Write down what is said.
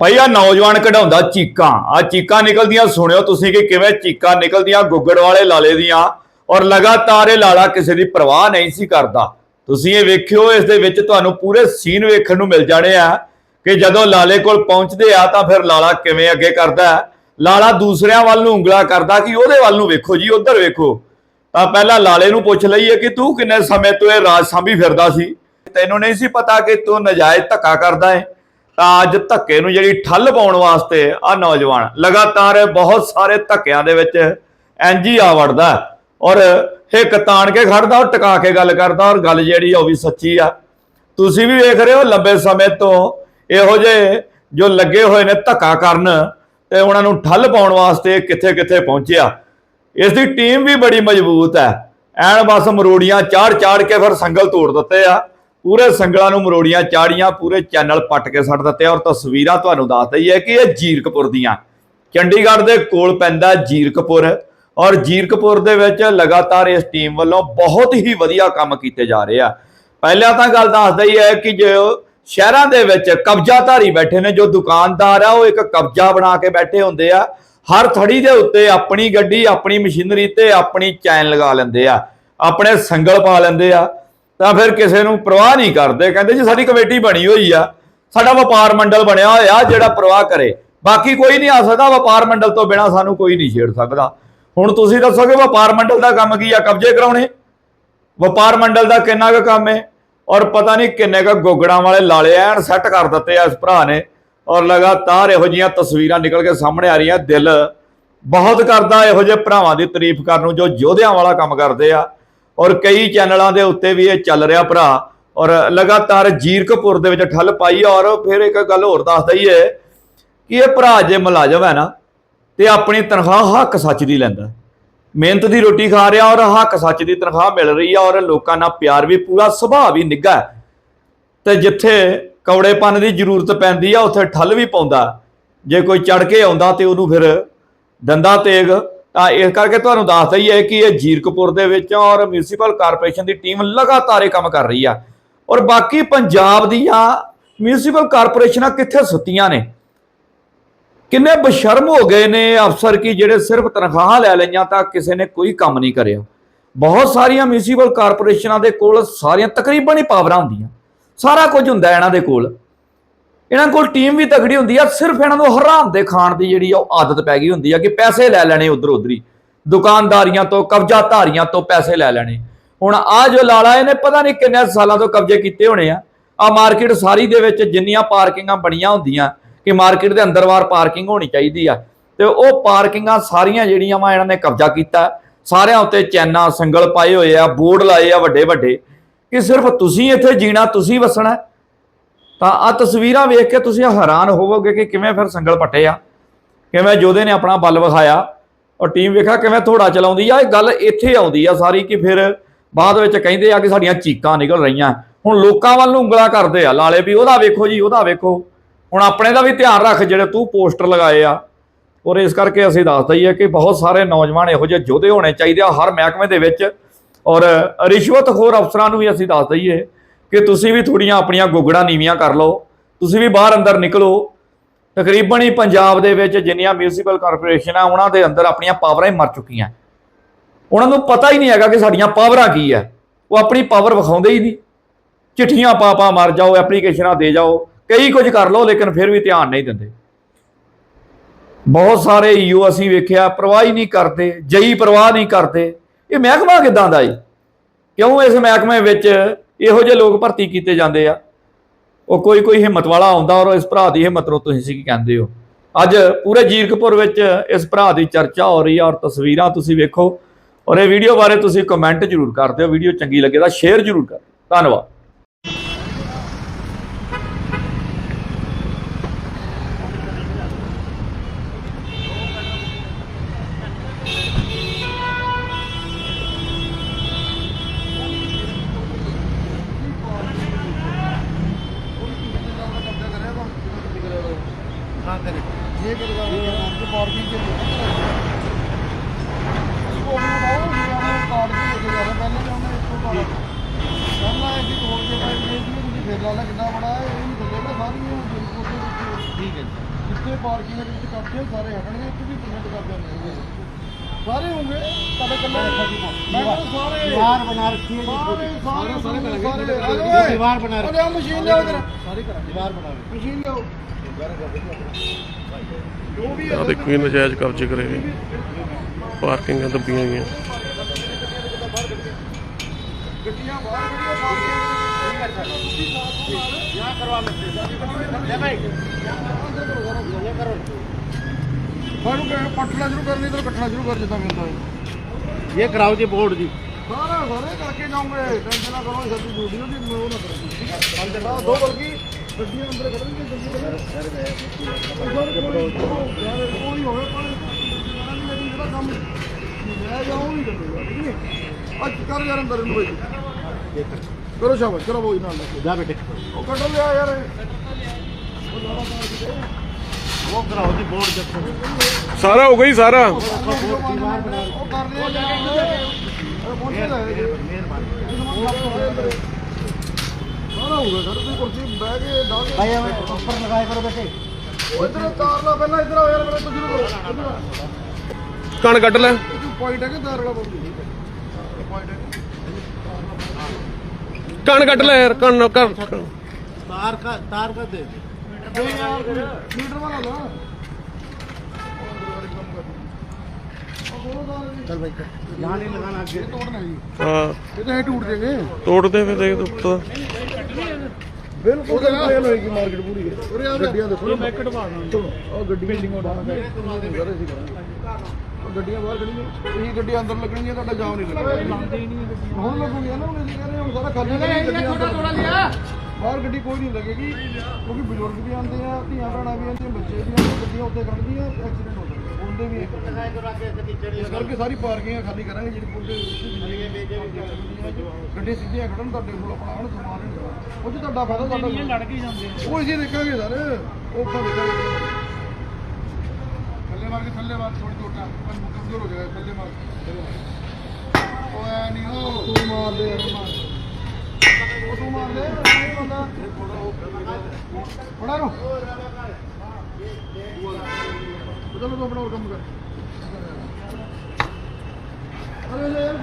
ਭਾਈ ਆ ਨੌਜਵਾਨ ਕਢਾਉਂਦਾ ਚੀਕਾਂ। ਆ ਚੀਕਾਂ ਨਿਕਲਦੀਆਂ, ਸੁਣਿਓ ਤੁਸੀਂ ਕਿ ਕਿਵੇਂ ਚੀਕਾਂ ਨਿਕਲਦੀਆਂ, ਗੁੱਗੜ ਵਾਲੇ ਲਾਲੇ ਦੀਆਂ, ਔਰ ਲਗਾਤਾਰ ਇਹ ਲਾਲਾ ਕਿਸੇ ਦੀ ਪਰਵਾਹ ਨਹੀਂ ਸੀ ਕਰਦਾ। ਤੁਸੀਂ ਇਹ ਵੇਖਿਓ, ਇਸ ਦੇ ਵਿੱਚ ਤੁਹਾਨੂੰ ਪੂਰੇ ਸੀਨ ਵੇਖਣ ਨੂੰ ਮਿਲ ਜਾਣੇ ਆ ਕਿ ਜਦੋਂ ਲਾਲੇ ਕੋਲ ਪਹੁੰਚਦੇ ਆ, ਤਾਂ ਫਿਰ ਲਾਲਾ ਕਿਵੇਂ ਅੱਗੇ ਕਰਦਾ ਲਾਲਾ ਦੂਸਰਿਆਂ ਵੱਲ ਨੂੰ ਉਂਗਲਾ ਕਰਦਾ ਕਿ ਉਹਦੇ ਵੱਲ ਨੂੰ ਵੇਖੋ ਜੀ, ਉਧਰ ਵੇਖੋ। ਤਾਂ ਪਹਿਲਾਂ ਲਾਲੇ ਨੂੰ ਪੁੱਛ ਲਈਏ ਕਿ ਤੂੰ ਕਿੰਨੇ ਸਮੇਂ ਤੋਂ ਇਹ ਰਾਜ ਸਾਂਭੀ ਫਿਰਦਾ ਸੀ? ਤੈਨੂੰ ਨਹੀਂ ਸੀ ਪਤਾ ਕਿ ਤੂੰ ਨਜਾਇਜ਼ ਧੱਕਾ ਕਰਦਾ ਹੈ ਤਾਂ ਅੱਜ ਧੱਕੇ ਨੂੰ ਜਿਹੜੀ ਠੱਲ ਪਾਉਣ ਵਾਸਤੇ ਆ ਨੌਜਵਾਨ ਲਗਾਤਾਰ ਬਹੁਤ ਸਾਰੇ ਧੱਕਿਆਂ ਦੇ ਵਿੱਚ ਐਂਜੀ ਆ ਵੜਦਾ ਔਰ ਹਿੱਕ ਤਾਣ ਕੇ ਖੜਦਾ ਔਰ ਟਿਕਾ ਕੇ ਗੱਲ ਕਰਦਾ ਔਰ ਗੱਲ ਜਿਹੜੀ ਆ ਉਹ ਵੀ ਸੱਚੀ ਆ। ਤੁਸੀਂ ਵੀ ਵੇਖ ਰਹੇ ਹੋ ਲੰਬੇ ਸਮੇਂ ਤੋਂ ਇਹੋ ਜਿਹੇ ਜੋ ਲੱਗੇ ਹੋਏ ਨੇ ਧੱਕਾ ਕਰਨ ਤੇ ਉਹਨਾਂ ਨੂੰ ਠੱਲ ਪਾਉਣ ਵਾਸਤੇ ਕਿੱਥੇ ਕਿੱਥੇ ਪਹੁੰਚਿਆ। ਇਸ ਦੀ ਟੀਮ ਵੀ ਬੜੀ ਮਜ਼ਬੂਤ ਹੈ। ਐਨ ਬਸ ਮਰੋੜੀਆਂ ਚਾੜ ਚਾੜ ਕੇ ਫਿਰ ਸੰਗਲ ਤੋੜ ਦਿੱਤੇ ਆ। ਪੂਰੇ ਸੰਗਲਾਂ ਨੂੰ ਮਰੋੜੀਆਂ, ਚਾੜੀਆਂ ਪੂਰੇ ਚੈਨਲ ਪੱਟ ਕੇ ਛੱਡ ਦਿੱਤੇ ਔਰ ਤਸਵੀਰਾਂ ਤੁਹਾਨੂੰ ਦੱਸ ਹੈ ਕਿ ਇਹ ਜੀਰਕਪੁਰ ਦੀਆਂ। ਚੰਡੀਗੜ੍ਹ ਦੇ ਕੋਲ ਪੈਂਦਾ ਜੀਰਕਪੁਰ ਔਰ ਜੀਰਕਪੁਰ ਦੇ ਵਿੱਚ ਲਗਾਤਾਰ ਇਸ ਟੀਮ ਵੱਲੋਂ ਬਹੁਤ ਹੀ ਵਧੀਆ ਕੰਮ ਕੀਤੇ ਜਾ ਰਹੇ ਆ। ਪਹਿਲਾਂ ਤਾਂ ਗੱਲ ਦੱਸਦਾ ਹੀ ਹੈ ਕਿ ਜੋ ਸ਼ਹਿਰਾਂ ਦੇ ਵਿੱਚ ਕਬਜ਼ਾਧਾਰੀ ਬੈਠੇ ਨੇ, ਜੋ ਦੁਕਾਨਦਾਰ ਆ, ਉਹ ਇੱਕ ਕਬਜ਼ਾ ਬਣਾ ਕੇ ਬੈਠੇ ਹੁੰਦੇ ਆ। ਹਰ ਥੜੀ ਦੇ ਉੱਤੇ ਆਪਣੀ ਗੱਡੀ, ਆਪਣੀ ਮਸ਼ੀਨਰੀ ਤੇ ਆਪਣੀ ਚੈਨ ਲਗਾ ਲੈਂਦੇ ਆ। ਆਪਣੇ ਸੰਗਲ ਪਾ ਲੈਂਦੇ ਆ। ਤਾਂ ਫਿਰ ਕਿਸੇ ਨੂੰ ਪ੍ਰਵਾਹ ਨਹੀਂ ਕਰਦੇ। ਕਹਿੰਦੇ ਜੀ ਸਾਡੀ ਕਮੇਟੀ ਬਣੀ ਹੋਈ ਆ। ਸਾਡਾ ਵਪਾਰ ਮੰਡਲ ਬਣਿਆ ਹੋਇਆ, ਜਿਹੜਾ ਪਰਵਾਹ ਕਰੇ। ਬਾਕੀ ਕੋਈ ਨਹੀਂ ਆ ਸਕਦਾ, ਵਪਾਰ ਮੰਡਲ ਤੋਂ ਬਿਨਾ ਸਾਨੂੰ ਕੋਈ ਨਹੀਂ ਛੇੜ ਸਕਦਾ। ਹੁਣ ਤੁਸੀਂ ਦੱਸੋਗੇ ਵਪਾਰ ਮੰਡਲ ਦਾ ਕੰਮ ਕੀ ਆ, ਕਬਜ਼ੇ ਕਰਾਉਣੇ? ਵਪਾਰ ਮੰਡਲ ਦਾ ਕਿੰਨਾ ਕੁ ਕੰਮ ਹੈ ਔਰ ਪਤਾ ਨਹੀਂ ਕਿੰਨੇ ਕੁ ਗੋਗੜਾਂ ਵਾਲੇ ਲਾਲੇ ਐਨ ਸੈੱਟ ਕਰ ਦਿੱਤੇ ਆ ਇਸ ਭਰਾ ਨੇ। ਔਰ ਲਗਾਤਾਰ ਇਹੋ ਜੀਆਂ ਤਸਵੀਰਾਂ ਨਿਕਲ ਕੇ ਸਾਹਮਣੇ ਆ ਰਹੀਆਂ। ਦਿਲ ਬਹੁਤ ਕਰਦਾ ਇਹੋ ਜਿਹੇ ਭਰਾਵਾਂ ਦੀ ਤਾਰੀਫ ਕਰਨ ਨੂੰ ਜੋ ਯੋਧਿਆਂ ਵਾਲਾ ਕੰਮ ਕਰਦੇ ਆ। ਔਰ ਕਈ ਚੈਨਲਾਂ ਦੇ ਉੱਤੇ ਵੀ ਇਹ ਚੱਲ ਰਿਹਾ ਭਰਾ। ਔਰ ਲਗਾਤਾਰ ਜੀਰਕਪੁਰ ਦੇ ਵਿੱਚ ਠੱਲ ਪਾਈ ਔਰ ਫਿਰ ਇੱਕ ਗੱਲ ਹੋਰ ਦੱਸ ਦਈਏ ਕਿ ਇਹ ਭਰਾ ਜੇ ਮੁਲਾਜ਼ਮ ਹੈ ਨਾ, ਤੇ ਆਪਣੀ ਤਨਖਾਹ ਹੱਕ ਸੱਚ ਦੀ ਲੈਂਦਾ। ਮਿਹਨਤ ਦੀ ਰੋਟੀ ਖਾ ਰਿਹਾ ਔਰ ਹੱਕ ਸੱਚ ਦੀ ਤਨਖਾਹ ਮਿਲ ਰਹੀ ਆ ਔਰ ਲੋਕਾਂ ਨਾਲ ਪਿਆਰ ਵੀ ਪੂਰਾ, ਸੁਭਾਅ ਵੀ ਨਿੱਘਾ ਹੈ। ਤੇ ਜਿੱਥੇ ਕੌੜੇਪਨ ਦੀ ਜ਼ਰੂਰਤ ਪੈਂਦੀ ਆ, ਉੱਥੇ ਠੱਲ ਵੀ ਪਾਉਂਦਾ। ਜੇ ਕੋਈ ਚੜ ਕੇ ਆਉਂਦਾ ਤੇ ਉਹਨੂੰ ਫਿਰ ਦੰਦਾ ਤੇਗ ਤਾਂ ਇਸ ਕਰਕੇ ਤੁਹਾਨੂੰ ਦੱਸਦਾ ਹੀ ਹੈ ਕਿ ਇਹ ਜੀਰਕਪੁਰ ਦੇ ਵਿੱਚ ਔਰ ਮਿਊਨਿਸਪਲ ਕਾਰਪੋਰੇਸ਼ਨ ਦੀ ਟੀਮ ਲਗਾਤਾਰ ਇਹ ਕੰਮ ਕਰ ਰਹੀ ਆ। ਔਰ ਬਾਕੀ ਪੰਜਾਬ ਦੀਆਂ ਮਿਊਨਿਸਪਲ ਕਾਰਪੋਰੇਸ਼ਨਾਂ ਕਿੱਥੇ ਸੁੱਤੀਆਂ ਨੇ? ਕਿੰਨੇ ਬਸ਼ਰਮ ਹੋ ਗਏ ਨੇ ਅਫਸਰ ਕੀ ਜਿਹੜੇ ਸਿਰਫ ਤਨਖਾਹਾਂ ਲੈ ਲਈਆਂ ਤਾਂ ਕਿਸੇ ਨੇ ਕੋਈ ਕੰਮ ਨਹੀਂ ਕਰਿਆ। ਬਹੁਤ ਸਾਰੀਆਂ ਮਿਊਨਿਸਪਲ ਕਾਰਪੋਰੇਸ਼ਨਾਂ ਦੇ ਕੋਲ ਸਾਰੀਆਂ ਤਕਰੀਬਨ ਹੀ ਪਾਵਰਾਂ ਹੁੰਦੀਆਂ। ਸਾਰਾ ਕੁਝ ਹੁੰਦਾ ਇਹਨਾਂ ਦੇ ਕੋਲ। ਇਹਨਾਂ ਕੋਲ ਟੀਮ ਵੀ ਤਗੜੀ ਹੁੰਦੀ ਆ, ਸਿਰਫ ਇਹਨਾਂ ਨੂੰ ਹਰਾਮ ਦੇ ਖਾਣ ਦੀ ਜਿਹੜੀ ਆ ਉਹ ਆਦਤ ਪੈ ਗਈ ਹੁੰਦੀ ਆ ਕਿ ਪੈਸੇ ਲੈ ਲੈਣੇ ਉਧਰ ਉਧਰੀ। ਦੁਕਾਨਦਾਰੀਆਂ ਤੋਂ, ਕਬਜ਼ਾ ਧਾਰੀਆਂ ਤੋਂ ਪੈਸੇ ਲੈ ਲੈਣੇ। ਹੁਣ ਆ ਜੋ ਲਾਲਾ ਇਹਨੇ ਪਤਾ ਨਹੀਂ ਕਿੰਨੇ ਸਾਲਾਂ ਤੋਂ ਕਬਜ਼ੇ ਕੀਤੇ ਹੋਣੇ ਆ। ਆ ਮਾਰਕੀਟ ਸਾਰੀ ਦੇ ਵਿੱਚ ਜਿੰਨੀਆਂ ਪਾਰਕਿੰਗਾਂ ਬਣੀਆਂ ਹੁੰਦੀਆਂ ਕਿ ਮਾਰਕੀਟ ਦੇ ਅੰਦਰ-ਬਾਹਰ ਪਾਰਕਿੰਗ ਹੋਣੀ ਚਾਹੀਦੀ ਆ। ਤੇ ਉਹ ਪਾਰਕਿੰਗਾਂ ਸਾਰੀਆਂ ਜਿਹੜੀਆਂ ਵਾ ਇਹਨਾਂ ਨੇ ਕਬਜ਼ਾ ਕੀਤਾ। ਸਾਰਿਆਂ ਉੱਤੇ ਚੈਨਾ, ਸੰਗਲ ਪਾਏ ਹੋਏ ਆ, ਬੋਰਡ ਲਾਏ ਆ ਵੱਡੇ ਵੱਡੇ ਕਿ ਸਿਰਫ ਤੁਸੀਂ ਇੱਥੇ ਜੀਣਾ, ਤੁਸੀਂ ਵਸਣਾ। ਤਾਂ ਆ ਤਸਵੀਰਾਂ ਵੇਖ ਕੇ ਤੁਸੀਂ ਹੈਰਾਨ ਹੋਵੋਗੇ ਕਿ ਕਿਵੇਂ ਫਿਰ ਸੰਗਲ ਪੱਟੇ ਆ, ਕਿਵੇਂ ਜੋਧੇ ਨੇ ਆਪਣਾ ਬਲ ਵਿਖਾਇਆ ਔਰ ਟੀਮ ਵੇਖਾ ਕਿਵੇਂ ਥੋੜਾ ਚਲਾਉਂਦੀ ਆ, ਇਹ ਗੱਲ ਇੱਥੇ ਆਉਂਦੀ ਆ ਸਾਰੀ ਕਿ ਫਿਰ ਬਾਅਦ ਵਿੱਚ ਕਹਿੰਦੇ ਆ ਕਿ ਸਾਡੀਆਂ ਚੀਕਾਂ ਨਿਕਲ ਰਹੀਆਂ। ਹੁਣ ਲੋਕਾਂ ਵੱਲ ਨੂੰ ਉਂਗਲਾ ਕਰਦੇ ਆ, ਲਾਲੇ ਵੀ ਉਹਦਾ ਵੇਖੋ ਜੀ, ਉਹਦਾ ਵੇਖੋ। ਹੁਣ ਆਪਣੇ ਦਾ ਵੀ ਧਿਆਨ ਰੱਖ ਜਿਹੜੇ ਤੂੰ ਪੋਸਟਰ ਲਗਾਏ ਆ। ਔਰ ਇਸ ਕਰਕੇ ਅਸੀਂ ਦੱਸ ਦਈਏ ਕਿ ਬਹੁਤ ਸਾਰੇ ਨੌਜਵਾਨ ਇਹੋ ਜਿਹੇ ਯੋਧੇ ਹੋਣੇ ਚਾਹੀਦੇ ਆ ਹਰ ਮਹਿਕਮੇ ਦੇ ਵਿੱਚ। ਔਰ ਰਿਸ਼ਵਤਖੋਰ ਅਫਸਰਾਂ ਨੂੰ ਵੀ ਅਸੀਂ ਦੱਸ ਦਈਏ ਕਿ ਤੁਸੀਂ ਵੀ ਥੋੜੀਆਂ ਆਪਣੀਆਂ ਗੁੱਗੜਾਂ ਨੀਵੀਆਂ ਕਰ ਲਓ, ਤੁਸੀਂ ਵੀ ਬਾਹਰ ਅੰਦਰ ਨਿਕਲੋ। ਤਕਰੀਬਨ ਹੀ ਪੰਜਾਬ ਦੇ ਵਿੱਚ ਜਿੰਨੀਆਂ ਮਿਊਨਿਸਪਲ ਕਾਰਪੋਰੇਸ਼ਨ ਆ, ਉਹਨਾਂ ਦੇ ਅੰਦਰ ਆਪਣੀਆਂ ਪਾਵਰਾਂ ਹੀ ਮਰ ਚੁੱਕੀਆਂ। ਉਹਨਾਂ ਨੂੰ ਪਤਾ ਹੀ ਨਹੀਂ ਹੈਗਾ ਕਿ ਸਾਡੀਆਂ ਪਾਵਰਾਂ ਕੀ ਹੈ। ਉਹ ਆਪਣੀ ਪਾਵਰ ਵਿਖਾਉਂਦੇ ਹੀ ਨਹੀਂ। ਚਿੱਠੀਆਂ ਪਾ ਪਾ ਮਰ ਜਾਓ ਐਪਲੀਕੇਸ਼ਨਾਂ ਦੇ ਜਾਓ, ਕਈ ਕੁਝ ਕਰ ਲਓ, ਲੇਕਿਨ ਫਿਰ ਵੀ ਧਿਆਨ ਨਹੀਂ ਦਿੰਦੇ। ਬਹੁਤ ਸਾਰੇ ਈਓ ਅਸੀਂ ਵੇਖਿਆ, ਪਰਵਾਹ ਹੀ ਨਹੀਂ ਕਰਦੇ, ਜਈ ਪਰਵਾਹ ਨਹੀਂ ਕਰਦੇ। ਇਹ ਮਹਿਕਮਾ ਕਿਦਾਂ ਦਾ ਈ ਕਿਉਂ ਇਸ ਮਹਿਕਮੇ ਵਿੱਚ ਇਹੋ ਜਿਹੇ ਲੋਕ ਭਰਤੀ ਕੀਤੇ ਜਾਂਦੇ ਆ। ਉਹ ਕੋਈ ਕੋਈ ਹਿੰਮਤ ਵਾਲਾ ਆਉਂਦਾ ਔਰ ਇਸ ਭਰਾ ਦੀ ਹਿੰਮਤ ਨੂੰ ਤੁਸੀਂ ਕੀ ਕਹਿੰਦੇ ਹੋ। ਅੱਜ ਪੂਰੇ ਜੀਰਕਪੁਰ ਵਿੱਚ ਇਸ ਭਰਾ ਦੀ ਚਰਚਾ ਹੋ ਰਹੀ ਆ ਔਰ ਤਸਵੀਰਾਂ ਤੁਸੀਂ ਵੇਖੋ। ਔਰ ਇਹ ਵੀਡੀਓ ਬਾਰੇ ਤੁਸੀਂ ਕਮੈਂਟ ਜ਼ਰੂਰ ਕਰ ਦਿਓ। ਵੀਡੀਓ ਚੰਗੀ ਲੱਗੇ ਤਾਂ ਸ਼ੇਅਰ ਜ਼ਰੂਰ ਕਰ ਧੰਨਵਾਦ। ਹਾਂ ਕਰੇ ਉਹ ਉਹ ਜਿਹੜਾ ਕਾਰਡ ਵੀ ਹੋ ਗਿਆ ਪਹਿਲਾਂ ਤਾਂ ਉਹਨੇ ਇੱਕੋ ਕਾਰਡ ਪਹਿਲਾਂ ਇਹ ਵੀ ਹੋਰ ਕੇ ਭਾਈ ਇਹ ਵੀ ਤੁਸੀਂ ਫੇਰ ਲਾ ਲਾ ਕਿੰਨਾ ਬੜਾ ਹੈ ਇਹ ਵੀ ਥੱਲੇ ਨਾ ਸਾਰੀਆਂ ਬਿਲਕੁਲ ਠੀਕ ਹੈ ਜਿੱਥੇ ਪਾਰਕਿੰਗ ਦੇ ਵਿੱਚ ਕਬਜ਼ੇ ਸਾਰੇ ਹਟਣਗੇ ਇੱਕ ਵੀ ਕਬਜ਼ਾ ਨਹੀਂ ਹੋਊਗਾ ਸਾਰੇ ਹੋਣਗੇ ਤੁਹਾਡੇ ਕੱਲੇ ਮੈਂ ਕਿਹਾ ਸਾਰੇ। ਦੀਵਾਰ ਬਣਾ ਰੱਖੀ ਹੈ ਸਾਰੇ ਸਾਰੇ ਸਾਰੇ ਸਾਰੇ ਦੀਵਾਰ ਬਣਾ ਰੱਖੀ ਆਹ ਮਸ਼ੀਨ ਲਿਆਓ ਇਧਰ ਸਾਰੇ ਕਰਾਂ ਦੀਵਾਰ ਬਣਾ ਰੱਖੀ ਮਸ਼ੀਨ ਲਿਆਓ। ਆ ਦੇਖੋ ਇਹ ਨਜਾਇਜ਼ ਕਬਜ਼ੇ ਕਰੇ ਗਏ ਪਾਰਕਿੰਗਾਂ ਦੱਬੀਆਂ ਗਈਆਂ ਬੋਰਡ ਜੀ। ਸਾਰਾ ਸਾਰੇ ਕਰਕੇ ਜਾਉਂਗੇ ਟੈਨਸ਼ਨ ਨਾ ਕਰੋ ਸਾਡੀ ਡਿਊਟੀ ਉਹਦੀ ਉਹ ਨਾ ਕਰੋ। ਠੀਕ ਹੈ? ਦੋ ਬਲਕਿ ਕਰੋ ਸ਼ਾਬਾਸ਼ ਕਰੋ ਬੋਈ ਨਾਲ ਜਾ ਬੇਟੇ। ਉਹ ਕੱਢ ਲਿਆ ਯਾਰ। ਉਹ ਕਰਾਓ ਜੀ ਬੋਰਡ ਦੇਖੋ ਸਾਰਾ ਹੋ ਗਈ ਸਾਰਾ। ਖੜਾ ਹੋਊਗਾ ਸਰ ਤੁਸੀਂ ਕੁਰਸੀ ਬਹਿ ਕੇ ਡਾਲ ਭਾਈ ਐਵੇਂ ਉੱਪਰ ਲਗਾਇਆ ਕਰੋ ਬੈਠੇ। ਇਧਰ ਤਾਰ ਲਾ ਪਹਿਲਾਂ ਇਧਰ ਆ ਯਾਰ ਮੇਰੇ ਤੋਂ ਸ਼ੁਰੂ ਕਰੋ ਕਣ ਕੱਢ ਲੈ। ਪੁਆਇੰਟ ਹੈ ਕਿ ਤਾਰ ਵਾਲਾ ਪੁਆਇੰਟ ਕਣ ਕੱਢ ਲੈ ਯਾਰ ਕਣ ਕਰ। ਤਾਰ ਕਾ ਤਾਰ ਕਾ ਦੇ। ਨਹੀਂ ਯਾਰ ਮੀਟਰ ਵਾਲਾ ਲਾ ਚਲ ਭਾਈ ਯਾਰ ਨਹੀਂ ਲਗਾਣਾ ਅੱਗੇ। ਤੋੜਨਾ ਜੀ। ਹਾਂ। ਇਹ ਤਾਂ ਹੈ ਟੁੱਟ ਜਾਗੇ ਤੋੜਦੇ ਫਿਰ ਦੇਖ ਉੱਤੋਂ ਬਿਲਕੁਲ ਫੇਲ ਹੋਏਗੀ ਮਾਰਕੀਟ ਪੂਰੀ। ਗੱਡੀਆਂ ਦੇਖੋ ਮੈਂ ਕਢਵਾਉਣਾ ਸੁਣੋ ਉਹ ਗੱਡੀ ਬਿਲਡਿੰਗ ਸਾਰੇ ਸੀ ਗੱਡੀਆਂ ਬਾਹਰ ਖੜੀਆਂ। ਇਹ ਗੱਡੀਆਂ ਅੰਦਰ ਲੱਗਣਗੀਆਂ ਤੁਹਾਡਾ ਜਾਮ ਨਹੀਂ ਲੱਗਣਾ। ਨਹੀਂ ਹੁਣ ਲੱਗੂਗੀਆਂ ਨਾ ਹੁਣ ਅਸੀਂ ਕਹਿੰਦੇ ਹੁਣ ਸਾਰਾ ਖਾਲੀ ਗੱਡੀਆਂ ਥੋੜਾ ਥੋੜਾ ਲਿਆ। ਬਾਹਰ ਗੱਡੀ ਕੋਈ ਨਹੀਂ ਲੱਗੇਗੀ ਕਿਉਂਕਿ ਬਜ਼ੁਰਗ ਵੀ ਆਉਂਦੇ ਆ ਧੀਆਂ ਭੈਣਾਂ ਵੀ ਆਉਂਦੀਆਂ ਬੱਚੇ ਵੀ ਆਉਂਦੇ ਗੱਡੀਆਂ ਉੱਤੇ ਖੜਦੀਆਂ ਐਕਸੀਡੈਂਟ ਦੇ ਵੀ ਇਸ ਕਰਕੇ ਸਾਰੀ ਪਾਰਕਿੰਗਾਂ ਖਾਲੀ ਕਰਾਂਗੇ ਜਿਹੜੀ ਪੁਲ ਦੇ ਗੱਡੀ ਸਿੱਧੀਆਂ ਖੜਨ ਤੁਹਾਡੇ ਕੋਲ ਆਪਣਾ ਆਣ ਸਮਾਨ ਉਹ ਚ ਤੁਹਾਡਾ ਫਾਇਦਾ ਤੁਹਾਡਾ ਲੜ ਕੇ ਜਾਂਦੇ ਉਹ ਅਸੀਂ ਦੇਖਾਂਗੇ ਸਰ ਉਹ ਆਪਾਂ ਦੇਖਾਂਗੇ। ਥੱਲੇ ਮਾਰ ਕੇ ਥੱਲੇ ਮਾਰ ਥੋੜੀ ਝੋਟਾ ਪਰ ਕਮਜ਼ੋਰ ਹੋ ਜਾਏਗਾ ਥੱਲੇ ਮਾਰ ਉਹ ਐ ਨਹੀਂ ਉਹ। ਤੂੰ ਮਾਰ ਦੇ ਉਹ ਤੂੰ ਮਾਰ ਦੇ ਨਹੀਂ ਬੰਦਾ। ਥੋੜਾ ਰੋ ਚਲੋ ਤੂੰ ਆਪਣਾ ਹੋਰ ਕੰਮ ਕਰ। ਅਰੇ ਯਾਰ